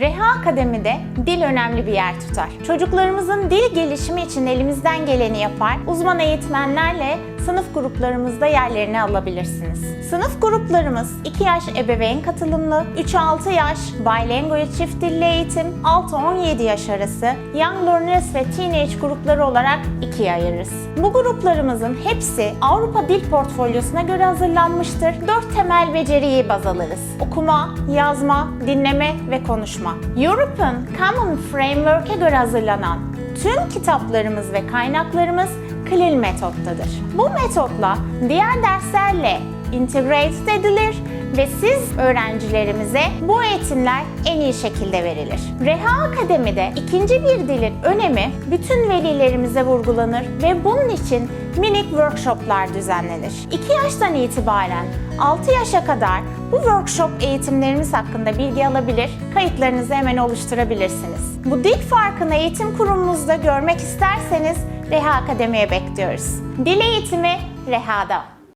Reha Akademi'de dil önemli bir yer tutar. Çocuklarımızın dil gelişimi için elimizden geleni yapar, uzman eğitmenlerle sınıf gruplarımızda yerlerini alabilirsiniz. Sınıf gruplarımız 2 yaş ebeveyn katılımlı, 3-6 yaş bilingual çift dilli eğitim, 6-17 yaş arası Young Learners ve Teenage grupları olarak ikiye ayırırız. Bu gruplarımızın hepsi Avrupa Dil Portfolyosu'na göre hazırlanmıştır. 4 temel beceriyi baz alırız. Okuma, yazma, dinleme ve konuşma. European Common Framework'e göre hazırlanan tüm kitaplarımız ve kaynaklarımız CLIL metottadır. Bu metotla diğer derslerle integrate edilir ve siz öğrencilerimize bu eğitimler en iyi şekilde verilir. Reha Akademi'de ikinci bir dilin önemi bütün velilerimize vurgulanır ve bunun için minik workshoplar düzenlenir. 2 yaştan itibaren 6 yaşa kadar bu workshop eğitimlerimiz hakkında bilgi alabilir, kayıtlarınızı hemen oluşturabilirsiniz. Bu dil farkını eğitim kurumumuzda görmek isterseniz Reha Akademi'ye bekliyoruz. Dil eğitimi Reha'da.